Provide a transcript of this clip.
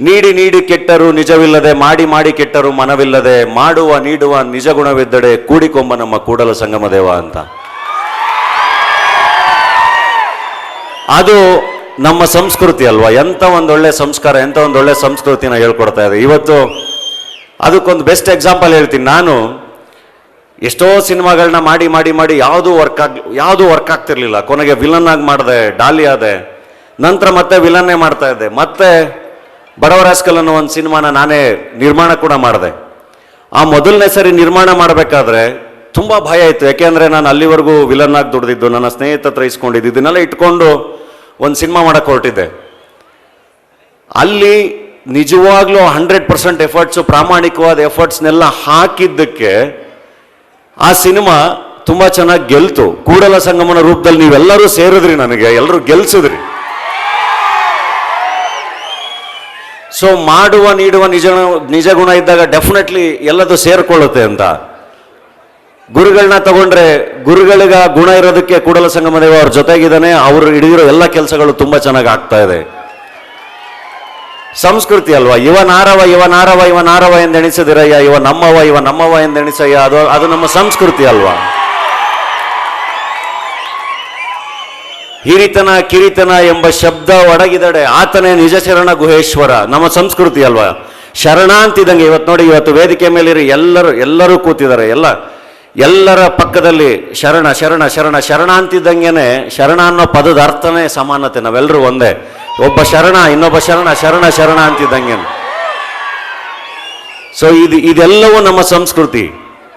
ನೀಡಿ ನೀಡಿ ಕೆಟ್ಟರು ನಿಜವಿಲ್ಲದೆ, ಮಾಡಿ ಮಾಡಿ ಕೆಟ್ಟರು ಮನವಿಲ್ಲದೆ, ಮಾಡುವ ನೀಡುವ ನಿಜ ಗುಣವಿದ್ದಡೆ ಕೂಡಿಕೊಂಬ ನಮ್ಮ ಕೂಡಲ ಸಂಗಮ ದೇವ ಅಂತ. ಅದು ನಮ್ಮ ಸಂಸ್ಕೃತಿ ಅಲ್ವಾ? ಎಂಥ ಒಂದೊಳ್ಳೆ ಸಂಸ್ಕಾರ, ಎಂತ ಒಂದೊಳ್ಳೆ ಸಂಸ್ಕೃತಿನ ಹೇಳ್ಕೊಡ್ತಾ ಇದೆ. ಇವತ್ತು ಅದಕ್ಕೊಂದು ಬೆಸ್ಟ್ ಎಕ್ಸಾಂಪಲ್ ಹೇಳ್ತೀನಿ ನಾನು. ಎಷ್ಟೋ ಸಿನಿಮಾಗಳನ್ನ ಮಾಡಿ ಮಾಡಿ ಮಾಡಿ ಯಾವುದೂ ವರ್ಕ್ ಆಗಿ, ಯಾವುದೂ ವರ್ಕ್ ಆಗ್ತಿರ್ಲಿಲ್ಲ. ಕೊನೆಗೆ ವಿಲನ್ ಆಗಿ ಮಾಡಿದೆ, ಡಾಲಿ ಆದೆ. ನಂತರ ಮತ್ತೆ ವಿಲನ್ನೇ ಮಾಡ್ತಾ ಇದ್ದೆ. ಮತ್ತೆ ಬಡವರಾಸ್ಕಲ್ ಅನ್ನೋ ಒಂದು ಸಿನಿಮಾನ ನಾನೇ ನಿರ್ಮಾಣ ಕೂಡ ಮಾಡಿದೆ. ಆ ಮೊದಲನೇ ಸರಿ ನಿರ್ಮಾಣ ಮಾಡಬೇಕಾದ್ರೆ ತುಂಬ ಭಯ ಇತ್ತು. ಯಾಕೆಂದರೆ ನಾನು ಅಲ್ಲಿವರೆಗೂ ವಿಲನ್ ಆಗಿ ದುಡ್ದಿದ್ದು, ನನ್ನ ಸ್ನೇಹಿತ ಹತ್ರ ಇಸ್ಕೊಂಡಿದ್ದು, ಇದನ್ನೆಲ್ಲ ಇಟ್ಕೊಂಡು ಒಂದು ಸಿನಿಮಾ ಮಾಡಕ್ಕೆ ಹೊರಟಿದ್ದೆ. ಅಲ್ಲಿ ನಿಜವಾಗ್ಲೂ ಹಂಡ್ರೆಡ್ ಪರ್ಸೆಂಟ್ ಎಫರ್ಟ್ಸು ಪ್ರಾಮಾಣಿಕವಾದ ಎಫರ್ಟ್ಸ್ನೆಲ್ಲ ಹಾಕಿದ್ದಕ್ಕೆ ಆ ಸಿನಿಮಾ ತುಂಬ ಚೆನ್ನಾಗಿ ಗೆಲ್ತು. ಕೂಡಲ ಸಂಗಮನ ರೂಪದಲ್ಲಿ ನೀವೆಲ್ಲರೂ ಸೇರಿದ್ರಿ ನನಗೆ ಎಲ್ಲರೂ ಗೆಲ್ಸಿದ್ರಿ. ಸೊ ಮಾಡುವ, ನೀಡುವ ನಿಜ ನಿಜ ಗುಣ ಇದ್ದಾಗ ಡೆಫಿನೆಟ್ಲಿ ಎಲ್ಲದು ಸೇರಿಕೊಳ್ಳುತ್ತೆ ಅಂತ. ಗುರುಗಳನ್ನ ತಗೊಂಡ್ರೆ ಗುರುಗಳಿಗ ಗುಣ ಇರೋದಕ್ಕೆ ಕೂಡಲ ಸಂಗಮ ದೇವ ಅವ್ರ ಜೊತೆಗಿದ್ದಾನೆ, ಅವರು ಹಿಡಿದಿರೋ ಎಲ್ಲ ಕೆಲಸಗಳು ತುಂಬಾ ಚೆನ್ನಾಗಿ ಆಗ್ತಾ ಇದೆ. ಸಂಸ್ಕೃತಿ ಅಲ್ವಾ? ಇವ ನಾರವ ಇವ ನಾರವ ಇವ ನಾರವ ಎಂದೆಣಿಸದಿರಯ್ಯ ಇವ ನಮ್ಮವ ಇವ ನಮ್ಮವ ಎಂದೆಣಿಸಯ್ಯ ಅದು ಅದು ನಮ್ಮ ಸಂಸ್ಕೃತಿ ಅಲ್ವಾ? ಹಿರಿತನ, ಕಿರಿತನ ಎಂಬ ಶಬ್ದ ಒಡಗಿದಡೆ ಆತನೇ ನಿಜ ಶರಣ ಗುಹೇಶ್ವರ. ನಮ್ಮ ಸಂಸ್ಕೃತಿ ಅಲ್ವಾ? ಶರಣ ಅಂತಿದ್ದಂಗೆ ಇವತ್ತು ನೋಡಿ, ಇವತ್ತು ವೇದಿಕೆ ಮೇಲಿರಿ, ಎಲ್ಲರೂ ಎಲ್ಲರೂ ಕೂತಿದ್ದಾರೆ. ಎಲ್ಲ, ಎಲ್ಲರ ಪಕ್ಕದಲ್ಲಿ ಶರಣ ಶರಣ ಶರಣ ಶರಣ ಅಂತಿದ್ದಂಗೆನೆ ಶರಣ ಅನ್ನೋ ಪದದ ಅರ್ಥನೇ ಸಮಾನತೆ. ನಾವೆಲ್ಲರೂ ಒಂದೇ. ಒಬ್ಬ ಶರಣ, ಇನ್ನೊಬ್ಬ ಶರಣ ಶರಣ ಶರಣ ಅಂತಿದ್ದಂಗೆ ಸೊ ಇದು, ಇದೆಲ್ಲವೂ ನಮ್ಮ ಸಂಸ್ಕೃತಿ.